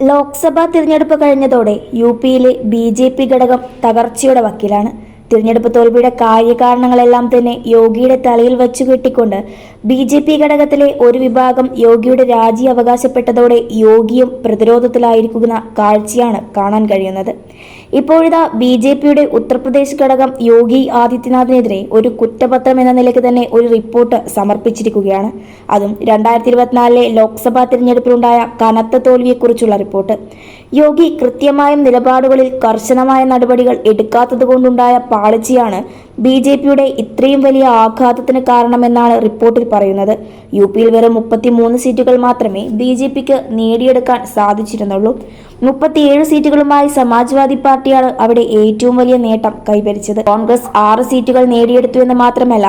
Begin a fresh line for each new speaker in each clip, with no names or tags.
ലോക്സഭാ തിരഞ്ഞെടുപ്പ് കഴിഞ്ഞതോടെ യു പിയിലെ ബി ജെ പി ഘടകം തകർച്ചയുടെ വക്കിലാണ്. തിരഞ്ഞെടുപ്പ് തോൽവിയുടെ കാര്യകാരണങ്ങളെല്ലാം തന്നെ യോഗിയുടെ തലയിൽ വെച്ചു കെട്ടിക്കൊണ്ട് ബി ജെ പി ഘടകത്തിലെ ഒരു വിഭാഗം യോഗിയുടെ രാജി അവകാശപ്പെട്ടതോടെ യോഗിയും പ്രതിരോധത്തിലായിരിക്കുന്ന കാഴ്ചയാണ് കാണാൻ കഴിയുന്നത്. ഇപ്പോഴിതാ ബി ജെ പിയുടെ ഉത്തർപ്രദേശ് ഘടകം യോഗി ആദിത്യനാഥിനെതിരെ ഒരു കുറ്റപത്രം എന്ന നിലയ്ക്ക് തന്നെ ഒരു റിപ്പോർട്ട് സമർപ്പിച്ചിരിക്കുകയാണ്. അതും രണ്ടായിരത്തി ഇരുപത്തിനാലിലെ ലോക്സഭാ തിരഞ്ഞെടുപ്പിലുണ്ടായ കനത്ത തോൽവിയെക്കുറിച്ചുള്ള റിപ്പോർട്ട്. യോഗി കൃത്യമായ നിലപാടുകളിൽ കർശനമായ നടപടികൾ എടുക്കാത്തതുകൊണ്ടുണ്ടായ പാളിച്ചയാണ് ബി ജെ പിയുടെ ഇത്രയും വലിയ ആഘാതത്തിന് കാരണമെന്നാണ് റിപ്പോർട്ടിൽ പറയുന്നത്. യു പിയിൽ വെറും മുപ്പത്തിമൂന്ന് സീറ്റുകൾ മാത്രമേ ബി ജെ പിക്ക് നേടിയെടുക്കാൻ സാധിച്ചിരുന്നുള്ളൂ. മുപ്പത്തിയേഴ് സീറ്റുകളുമായി സമാജ്വാദി പാർട്ടിയാണ് അവിടെ ഏറ്റവും വലിയ നേട്ടം കൈവരിച്ചത്. കോൺഗ്രസ് ആറ് സീറ്റുകൾ നേടിയെടുത്തു എന്ന് മാത്രമല്ല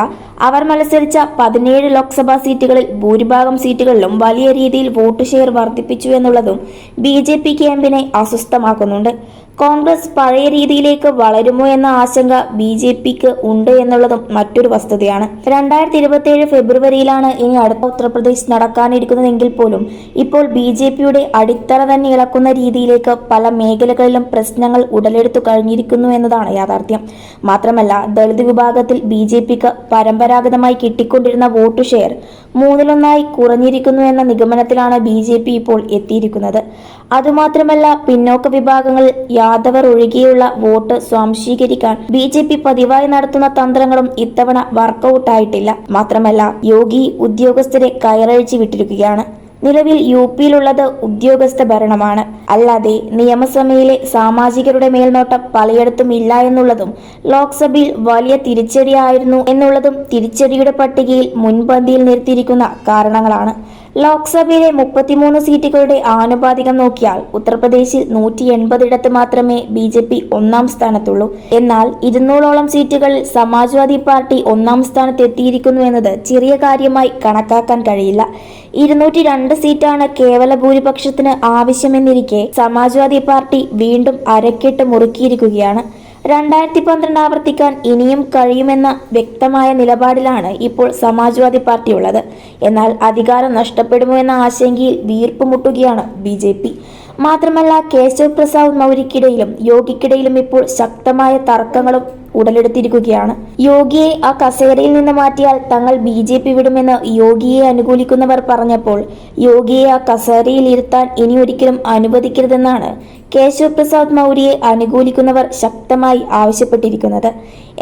അവർ മത്സരിച്ച പതിനേഴ് ലോക്സഭാ സീറ്റുകളിൽ ഭൂരിഭാഗം സീറ്റുകളിലും വലിയ രീതിയിൽ വോട്ട് ഷെയർ വർദ്ധിപ്പിച്ചു എന്നുള്ളതും ബി ജെ പി ക്യാമ്പിനെ അസ്വസ്ഥമാക്കുന്നുണ്ട്. കോൺഗ്രസ് പഴയ രീതിയിലേക്ക് വളരുമോ എന്ന ആശങ്ക ബി ജെ പിക്ക് ഉണ്ട് എന്നുള്ളതും മറ്റൊരു വസ്തുതയാണ്. രണ്ടായിരത്തി ഇരുപത്തിയേഴ് ഫെബ്രുവരിയിലാണ് ഇനി അടുത്ത ഉത്തർപ്രദേശ് നടക്കാനിരിക്കുന്നതെങ്കിൽ പോലും ഇപ്പോൾ ബി ജെ പിയുടെ അടിത്തറ തന്നെ ഇളക്കുന്ന രീതിയിലേക്ക് പല മേഖലകളിലും പ്രശ്നങ്ങൾ ഉടലെടുത്തു കഴിഞ്ഞിരിക്കുന്നു എന്നതാണ് യാഥാർത്ഥ്യം. മാത്രമല്ല ദളിത് വിഭാഗത്തിൽ ബി ജെ പിക്ക് പരമ്പരാഗതമായി കിട്ടിക്കൊണ്ടിരുന്ന വോട്ട് ഷെയർ മൂന്നിലൊന്നായി കുറഞ്ഞിരിക്കുന്നു എന്ന നിഗമനത്തിലാണ് ബി ജെ പി ഇപ്പോൾ എത്തിയിരിക്കുന്നത്. അതുമാത്രമല്ല പിന്നോക്ക വിഭാഗങ്ങളിൽ യാദവർ ഒഴികെയുള്ള വോട്ട് സ്വാംശീകരിക്കാൻ ബി ജെ പി പതിവായി നടത്തുന്ന തന്ത്രങ്ങളും ഇത്തവണ വർക്കൗട്ടായിട്ടില്ല മാത്രമല്ല യോഗി ഉദ്യോഗസ്ഥരെ കയറഴിച്ചു വിട്ടിരിക്കുകയാണ്. നിലവിൽ യു പിയിലുള്ളത് ഉദ്യോഗസ്ഥ ഭരണമാണ്. അല്ലാതെ നിയമസഭയിലെ സാമാജികരുടെ മേൽനോട്ടം പലയിടത്തും ഇല്ല എന്നുള്ളതും ലോക്സഭയിൽ വലിയ തിരിച്ചടിയായിരുന്നു എന്നുള്ളതും തിരിച്ചടിയുടെ പട്ടികയിൽ മുൻപന്തിയിൽ നിർത്തിയിരിക്കുന്ന കാരണങ്ങളാണ്. ലോക്സഭയിലെ മുപ്പത്തിമൂന്ന് സീറ്റുകളുടെ ആനുപാതികം നോക്കിയാൽ ഉത്തർപ്രദേശിൽ നൂറ്റി എൺപതിടത്ത് മാത്രമേ ബി ജെ പി ഒന്നാം സ്ഥാനത്തുള്ളൂ. എന്നാൽ ഇരുന്നൂറോളം സീറ്റുകളിൽ സമാജ്വാദി പാർട്ടി ഒന്നാം സ്ഥാനത്ത് എത്തിയിരിക്കുന്നു എന്നത് ചെറിയ കാര്യമായി കണക്കാക്കാൻ കഴിയില്ല. ഇരുന്നൂറ്റി രണ്ട് സീറ്റാണ് കേവല ഭൂരിപക്ഷത്തിന് ആവശ്യമെന്നിരിക്കെ സമാജ്വാദി പാർട്ടി വീണ്ടും അരക്കെട്ട് മുറുക്കിയിരിക്കുകയാണ്. രണ്ടായിരത്തി പന്ത്രണ്ട് ആവർത്തിക്കാൻ ഇനിയും കഴിയുമെന്ന വ്യക്തമായ നിലപാടിലാണ് ഇപ്പോൾ സമാജ്വാദി പാർട്ടി ഉള്ളത് എന്നാൽ അധികാരം നഷ്ടപ്പെടുമോ എന്ന ആശങ്കയിൽ വീർപ്പ് മുട്ടുകയാണ് ബി മാത്രമല്ല കേശവ് പ്രസാദ് മൗര്യക്കിടയിലും യോഗിക്കിടയിലും ഇപ്പോൾ ശക്തമായ തർക്കങ്ങളും ഉടലെടുത്തിരിക്കുകയാണ്. യോഗിയെ ആ കസേരയിൽ നിന്ന് മാറ്റിയാൽ തങ്ങൾ ബി ജെ പി വിടുമെന്ന് യോഗിയെ അനുകൂലിക്കുന്നവർ പറഞ്ഞപ്പോൾ യോഗിയെ ആ കസേരയിൽ ഇരുത്താൻ ഇനി ഒരിക്കലും അനുവദിക്കരുതെന്നാണ് കേശവ് പ്രസാദ് മൗര്യയെ അനുകൂലിക്കുന്നവർ ശക്തമായി ആവശ്യപ്പെട്ടിരിക്കുന്നത്.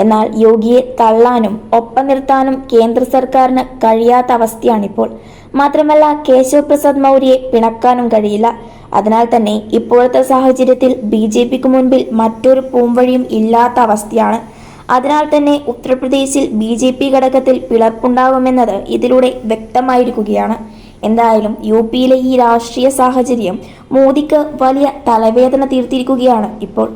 എന്നാൽ യോഗിയെ തള്ളാനും ഒപ്പം നിർത്താനും കേന്ദ്ര സർക്കാരിന് കഴിയാത്ത അവസ്ഥയാണിപ്പോൾ. മാത്രമല്ല കേശവ് പ്രസാദ് മൗര്യയെ പിണക്കാനും കഴിയില്ല. അതിനാൽ തന്നെ ഇപ്പോഴത്തെ സാഹചര്യത്തിൽ ബി ജെ പിക്ക് മുൻപിൽ മറ്റൊരു പൂംവഴിയും ഇല്ലാത്ത അവസ്ഥയാണ്. അതിനാൽ തന്നെ ഉത്തർപ്രദേശിൽ ബി ജെ പി ഘടകത്തിൽ പിളർപ്പുണ്ടാകുമെന്നത് ഇതിലൂടെ വ്യക്തമായിരിക്കുകയാണ്. എന്തായാലും യു പിയിലെ ഈ രാഷ്ട്രീയ സാഹചര്യം മോദിക്ക് വലിയ തലവേദന തീർത്തിരിക്കുകയാണ് ഇപ്പോൾ.